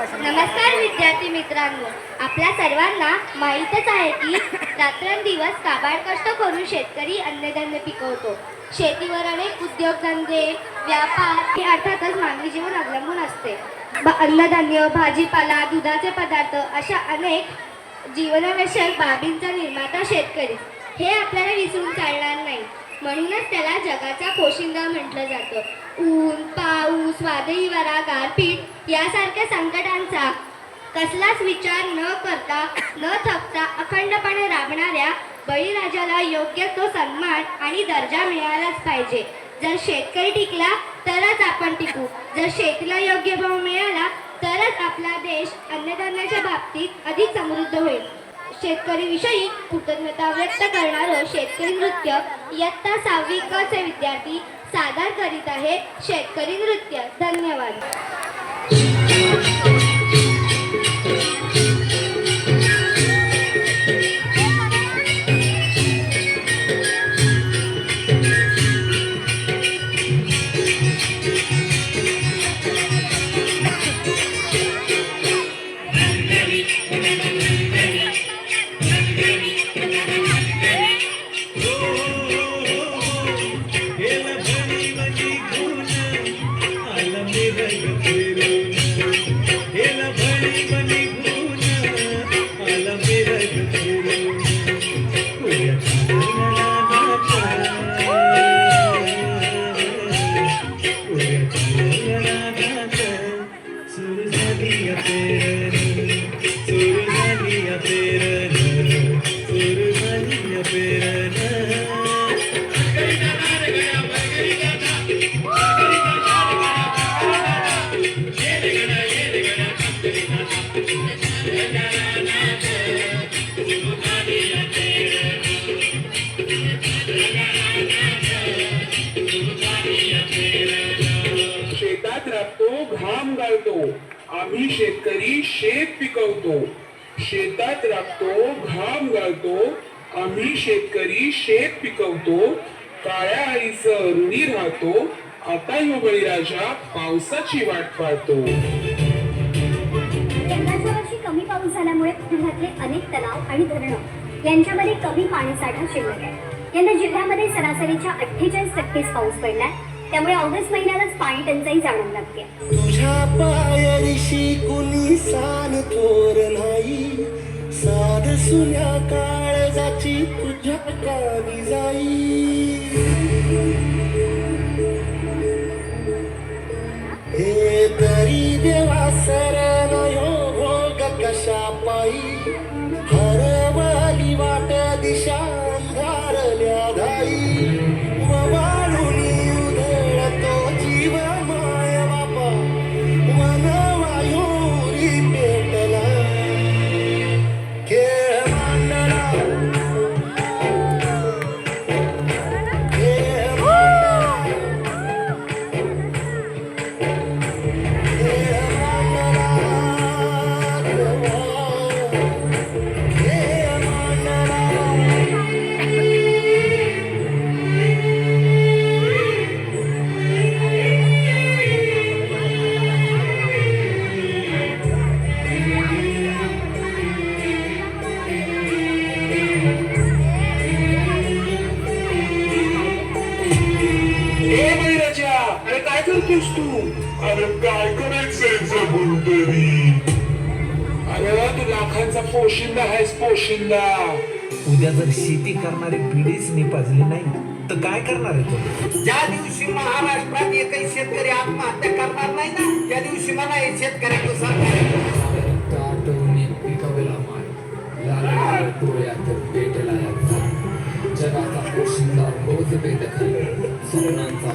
नमस्कार विद्यार्थी मित्रांनो. आपल्या सर्वांना माहीतच आहे की रात्रंदिवस काबाड कष्ट करून शेतकरी अन्नधान्य पिकवतो. शेतीवर अनेक उद्योगधंदे व्यापार हे अर्थातच मानवी जीवन अवलंबून असते. अन्नधान्य भाजीपाला दुधाचे पदार्थ अशा अनेक जीवनावश्यक बाबींचा निर्माता शेतकरी. हे आपल्याला विसरून चालणार नाही. म्हणूनच त्याला जगाचा पोशिंदा म्हटलं जातं. ऊन पाऊस वादळी वारा गारपीट यासारख्या संकटांचा कसलाच विचार न करता न थकता अखंडपणे राबणाऱ्या बळीराजाला योग्य तो सन्मान आणि दर्जा मिळालाच पाहिजे. जर शेतकरी टिकला तरच आपण टिकू. जर शेतीला योग्य भाव मिळाला तरच आपला देश अन्नधान्याच्या बाबतीत अधिक समृद्ध होईल. शेतकरी विषयी कृतज्ञता व्यक्त करणारं शेतकरी नृत्य इयत्ता सहावी क चे विद्यार्थी सादर करीत आहे शेतकरी नृत्य. धन्यवाद. शेतात राबतो घाम गाळतो. आम्ही शेतकरी शेत पिकवतो. शेतात राबतो घाम गाळतो. आम्ही शेतकरी शेत पिकवतो. काळ्या आईच ऋणी राहतो. आता यो बळीराजा पावसाची वाट पाहतो. यंदाच्या वर्षी कमी पाऊस झाल्यामुळे पुण्यातले अनेक तलाव आणि धरणं यांच्यामध्ये कमी पाणीसाठा शिल्लक आहे. यंदा जिल्ह्यामध्ये सरासरीच्या अठ्ठेचाळीस टक्केच पाऊस पडलाय. त्यामुळे ऑगस्ट महिन्यालाच पाणी टंचाई जाणवू लागते. तुझ्या पायरीशी कुणी सान थोर नाही. साध सुन्या काळजाची तुझ्या कानी जाई. हे तरी देवा सरण यो भोग कशा पायी? हरवली वाट दिशा Música करतोस तू अरे काय करायचंय जगून तरी अरे तू लाखांचा पोशिंदा आहेस पोशिंदा. उद्या जर शेती करणारी पिढीच निपाजली नाही तर काय करणार आहे तो? ज्या दिवशी महाराष्ट्रात एकही शेतकरी आत्महत्या करणार नाही ना त्या दिवशी मला हे शेतकऱ्याचं सरकार जगाचा पोशिंदा होत बेदखल स्वप्नांचा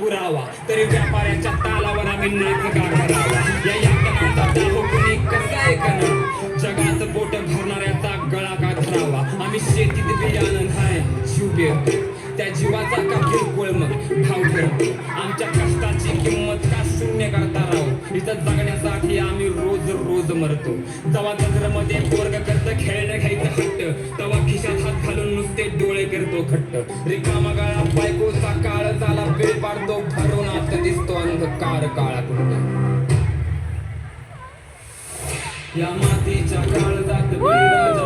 पुरावा. तरी व्यापाऱ्याच्या तालावर आम्ही नाचका करावा. या यातनाचा दाहो कुणी कसा ऐकणार जगाचं पोट भरणाऱ्याचा गळा का धरावा? आम्ही शेतीत बियाणं हाय शिव पेरतो त्या जीवाचा का किरकोळ मग भाव ठरतो आमच्या कष्टाची किंमत का शून्य करता राहू? इथं जगण्यासाठी आम्ही रोज रोज मरतो. जवा मध्ये वर्ग करत खेळणं घ्यायचं घट्ट. रिकामा गाळा बायकोचा काळ झाला वेळ पाडतो भरून आत दिसतो अंधकार काळा कुंड या मातीच्या काळजात बळीराजा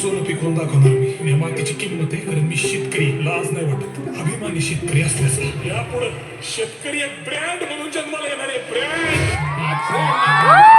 सोनं पिकवून दाखवणार मी. या मातीची किंमत आहे कारण मी शेतकरी लाज नाही वाटत. अभिमानी शेतकरी असल्यास. यापुढे शेतकरी एक ब्रँड म्हणून जन्माला येणार आहे ब्रँड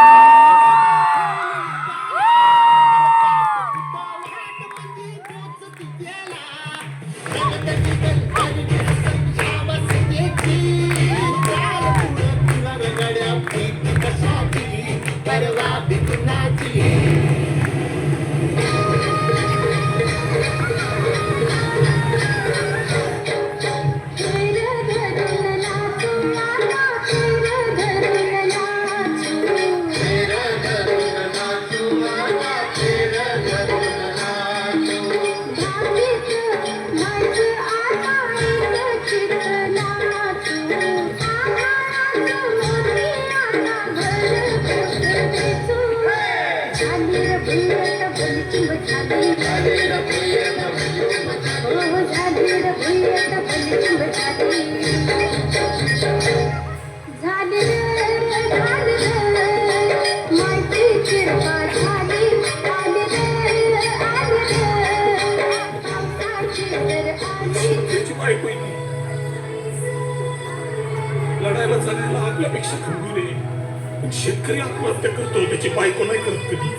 लढायला जाण्याला आपल्यापेक्षा खंबीर आहे शेतकरी आत्महत्या करतो त्याची बायको नाही करत कधी.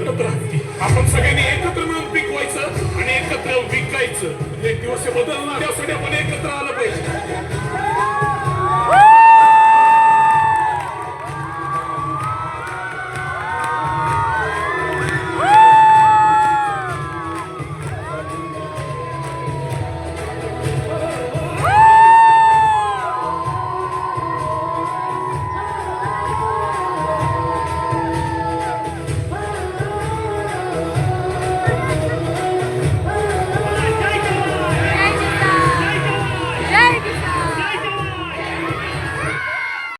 लढत राहते. आपण सगळ्यांनी एकत्र मिळून पिकवायचं आणि एकत्र विकायचं. एक दिवस हे बदलणार त्यासाठी आपण एकत्र आलं पाहिजे.